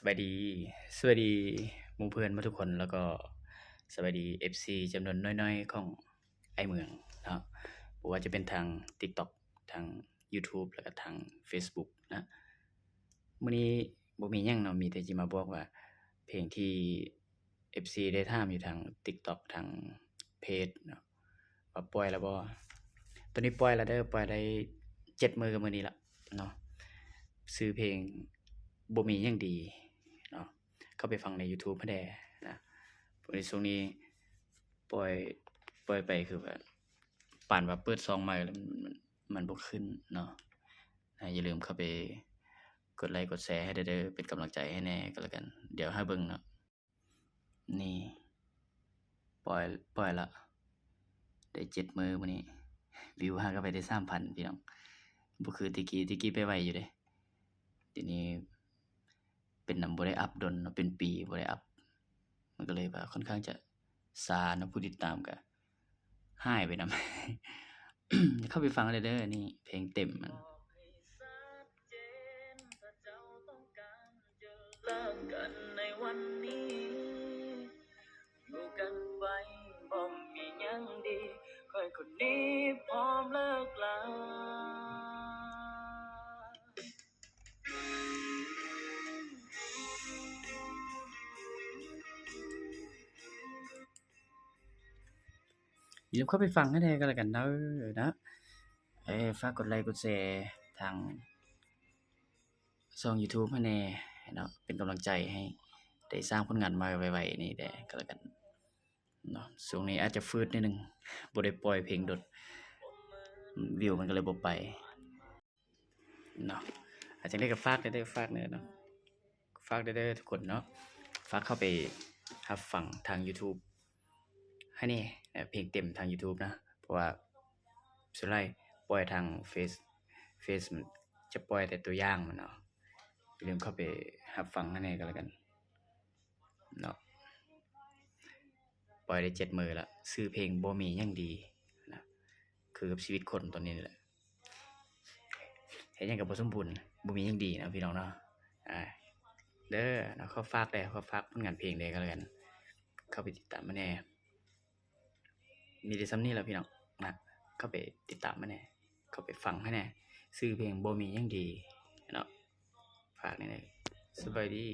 สวัสดี สวัสดีมูเพื่อนมาทุกคนแล้วก็สวัสดี FC จำนวนน้อยๆ ของไอเมืองนะบ่ว่าจะเป็นทาง TikTok ทาง YouTube แล้วก็ทาง Facebook นะมื้อนี้บ่มียังเนาะมีแต่สิมาบอกว่า เพลงที่ FC ได้ถามอยู่ทาง TikTok ทางเพจเนาะว่าปล่อยแล้วบ่ตอนนี้ปล่อยแล้วเด้อปล่อยได้7มื้อกับมือนี้ละเนาะชื่อเพลงบ่มียังดี เข้าไปฟังใน YouTube พิ่แดนะเพราะในช่วงนี้ปล่อยปล่อยไปคือว่าปานว่าเปิดซองใหม่แล้วมันมันบ่ขึ้นเนาะอ่าอย่าลืมเข้าไปกดไลค์กดแชร์ให้เด้อเป็นกำลังใจให้แน่ก็แล้วกัน เดี๋ยวหาเบิ่งเนาะนี่ ปล่อยปล่อยละได้7มื้อมื้อนี้ วิวห้าก็ไปได้3,000พี่น้องบ่คือติกี้ติกี้ไปไวอยู่เดะเดี๋ยวนี้ เป็นนำบ่ได้อัปดนเป็นปีบ่ได้อัปมันก็เลยว่าค่อนข้างจะซานะผู้ติดตามก็หายไปนำเข้าไปฟังได้เด้อนี่ เพลงเต็มมันกันในวันนี้อยู่กันไว้บ่มียังดีคอยคนนี้พร้อมเลิกลา อย่าลืมเข้าไปฟังให้ได้ก็แล้วกันเด้อนะเอ้ยฝากกดไลค์กดแชร์ทางช่อง YouTube ให้แน่เนาะเป็นกำลังใจให้ได้สร้างผลงานมาไวๆนี่แหละก็แล้วกันเนาะช่วงนี้อาจจะฟืดนิดนึงบ่ได้ปล่อยเพลงดดวิวมันก็เลยบ่ไปเนาะอาจจะได้ก็ฝากได้อฝากเด้อเนาะฝากได้เด้ทุกคนเนาะฝากเข้าไปรับฟังทาง YouTube ให้แนี่ เพลงเต็มทาง YouTube นะ เพราะว่าส่วนใหญ่ปล่อยทางเฟซเฟซมันจะปล่อยแต่ตัวอย่างมันเนาะอย่าลืมเข้าไปรับฟังให้แน่ก็แล้วกันเนาะปล่อยได้เจ็ดมือละซื้อเพลงบ่มียังดีนะคือกับชีวิตคนตอนนี้แหละเฮ็ดหยังก็บ่สมบูรณ์บ่มียังดีนะพี่น้องเนาะอ่าเด้อเนาเขาฝากได้เขาฝากผลงานเพลงได้ก็แล้วกัน เข้าไปติดตามมาแน่ มีแต่ซ้ำนี่แหละพี่น้องนะเข้าไปติดตามมาแน่เข้าไปฟังให้แน่ซื้อเพลงบ่มียังดีเนาะฝากแหน่ๆสบายดี